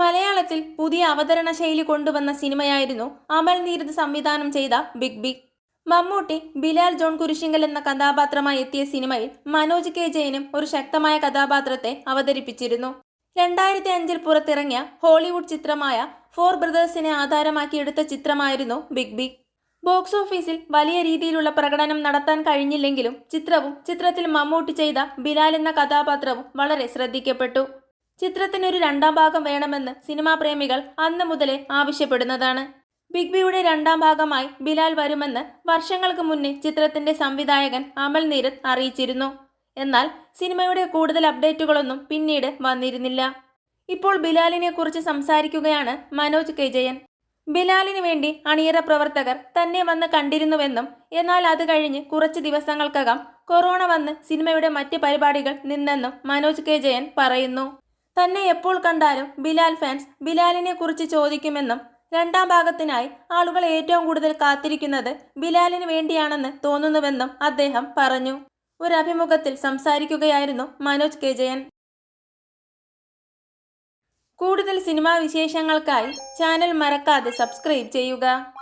മലയാളത്തിൽ പുതിയ അവതരണ ശൈലി കൊണ്ടുവന്ന സിനിമയായിരുന്നു അമൽ നീരദ് സംവിധാനം ചെയ്ത big B Mammootty Bilal John Kurisinkal എന്ന കഥാപാത്രമായി എത്തിയ സിനിമയിൽ മനോജ് കെ ജയനും ഒരു ശക്തമായ കഥാപാത്രത്തെ അവതരിപ്പിച്ചിരുന്നു. രണ്ടായിരത്തി അഞ്ചിൽ പുറത്തിറങ്ങിയ ഹോളിവുഡ് ചിത്രമായ ഫോർ ബ്രദേഴ്സിനെ ആധാരമാക്കി ആധാരമാക്കിയെടുത്ത ചിത്രമായിരുന്നു ബിഗ് ബി ബോക്സ് ഓഫീസിൽ വലിയ രീതിയിലുള്ള പ്രകടനം നടത്താൻ കഴിഞ്ഞില്ലെങ്കിലും ചിത്രവും ചിത്രത്തിൽ മമ്മൂട്ടി ചെയ്ത ബിലാൽ എന്ന കഥാപാത്രവും വളരെ ശ്രദ്ധിക്കപ്പെട്ടു. ചിത്രത്തിനൊരു രണ്ടാം ഭാഗം വേണമെന്ന് സിനിമാ പ്രേമികൾ അന്ന് മുതലേ ആവശ്യപ്പെടുന്നതാണ്. ബിഗ് ബിയുടെ രണ്ടാം ഭാഗമായി ബിലാൽ വരുമെന്ന് വർഷങ്ങൾക്ക് മുന്നേ ചിത്രത്തിന്റെ സംവിധായകൻ അമൽ നീരത് അറിയിച്ചിരുന്നു. എന്നാൽ സിനിമയുടെ കൂടുതൽ അപ്ഡേറ്റുകളൊന്നും പിന്നീട് വന്നിരുന്നില്ല. ഇപ്പോൾ ബിലാലിനെ കുറിച്ച് സംസാരിക്കുകയാണ് മനോജ് കെ ജയൻ ബിലാലിന് വേണ്ടി അണിയറ പ്രവർത്തകർ തന്നെ വന്ന് കണ്ടിരുന്നുവെന്നും എന്നാൽ അത് കഴിഞ്ഞ് കുറച്ച് ദിവസങ്ങൾക്കകം കൊറോണ വന്ന് സിനിമയുടെ മറ്റ് പരിപാടികൾ നിന്നെന്നും മനോജ് കെ ജയൻ പറയുന്നു. തന്നെ എപ്പോൾ കണ്ടാലും ബിലാൽ ഫാൻസ് ബിലാലിനെ കുറിച്ച് ചോദിക്കുമെന്നും രണ്ടാം ഭാഗത്തിനായി ആളുകൾ ഏറ്റവും കൂടുതൽ കാത്തിരിക്കുന്നത് ബിലാലിന് വേണ്ടിയാണെന്ന് തോന്നുന്നുവെന്നും അദ്ദേഹം പറഞ്ഞു. ഒരു അഭിമുഖത്തിൽ സംസാരിക്കുകയായിരുന്നു മനോജ് കെ. ജയൻ. കൂടുതൽ സിനിമാ വിശേഷങ്ങൾക്കായി ചാനൽ മറക്കാതെ സബ്സ്ക്രൈബ് ചെയ്യുക.